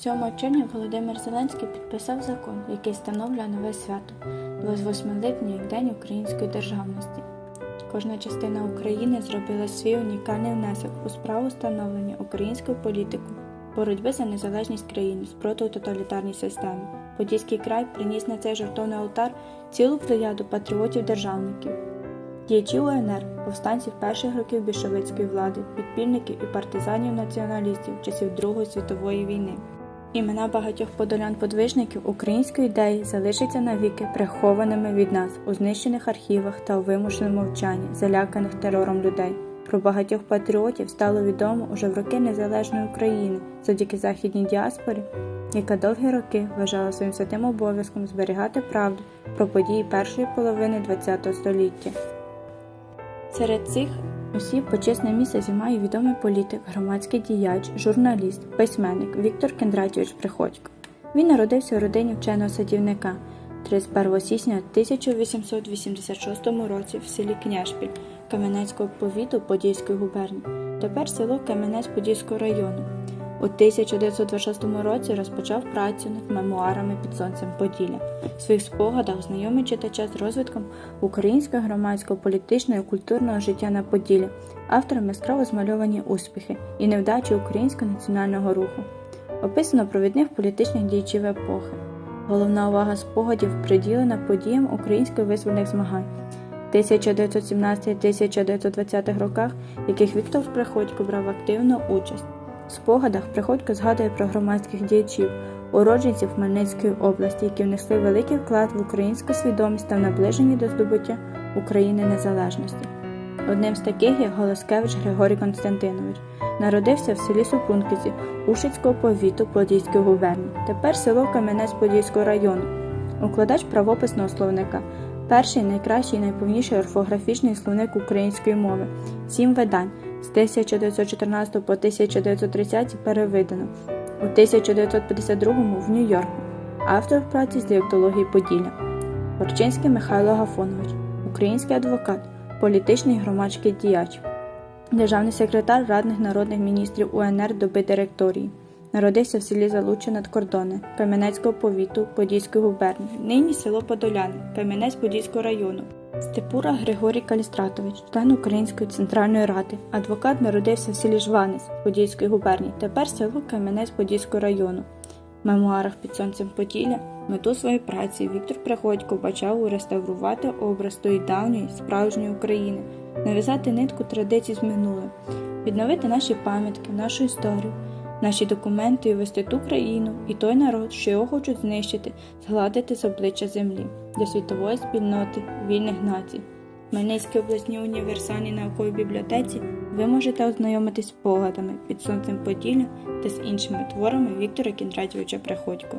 7 червня Володимир Зеленський підписав закон, який встановлює нове свято 28 липня як День української державності. Кожна частина України зробила свій унікальний внесок у справу становлення української політики, боротьби за незалежність країни спротиву тоталітарній системі. Подільський край приніс на цей жертовний алтар цілу плеяду патріотів-державників, діячів УНР, повстанців перших років більшовицької влади, підпільників і партизанів-націоналістів часів Другої світової війни. Імена багатьох подолян-подвижників української ідеї залишаться навіки прихованими від нас у знищених архівах та у вимушеному мовчанні, заляканих терором людей. Про багатьох патріотів стало відомо уже в роки незалежної України завдяки західній діаспорі, яка довгі роки вважала своїм святим обов'язком зберігати правду про події першої половини ХХ століття. Серед цих осіб почесне місце займає відомий політик, громадський діяч, журналіст, письменник Віктор Кендратівич Приходько. Він народився у родині вченого садівника 31 січня 1886 році в селі Княжпіль Кам'янецького повіту Подільської губернії, тепер село Кам'янець-Подільського району. У 1926 році розпочав працю над мемуарами під сонцем Поділля. В своїх спогадах знайомий читача з розвитком українського громадського, політичного і культурного життя на Поділлі, автором яскраво змальовані успіхи і невдачі українського національного руху. Описано провідних політичних діячів епохи. Головна увага спогадів приділена подіям українських визвольних змагань 1917-1920 роках, яких Віктор Приходько брав активну участь. Спогадах Приходько згадує про громадських діячів, уродженців Хмельницької області, які внесли великий вклад в українську свідомість та в наближенні до здобуття України незалежності. Одним з таких є Голоскевич Григорій Константинович. Народився в селі Супунківці Ушицького повіту Подільської губернії, тепер село Кам'янець-Подільського району, укладач правописного словника, перший найкращий найповніший орфографічний словник української мови, сім видань з 1914 по 1930 переведено, у 1952 в Нью-Йорку, автор праці з діалектології Поділля, Горчинський Михайло Гафонович, український адвокат, політичний громадський діяч, державний секретар радних народних міністрів УНР доби директорії. Народився в селі Залуччя над Кордони Кам'янецького повіту Подільської губернії, нині село Подоляни, Кам'янець-Подільського району. Степура Григорій Калістратович, член Української центральної ради, адвокат народився в селі Жванець Подільської губернії, тепер село Кам'янець-Подільського району. В мемуарах під сонцем Поділля мету своєї праці Віктор Приходько бачав реставрувати образ тої давньої справжньої України, нав'язати нитку традицій з минулим, відновити наші пам'ятки, нашу історію, наші документи і вести ту країну і той народ, що його хочуть знищити, згладити з обличчя землі для світової спільноти вільних націй. В Хмельницькій обласній універсальній науковій бібліотеці ви можете ознайомитись з погадами під сонцем Поділля та з іншими творами Віктора Кіндратівича Приходько.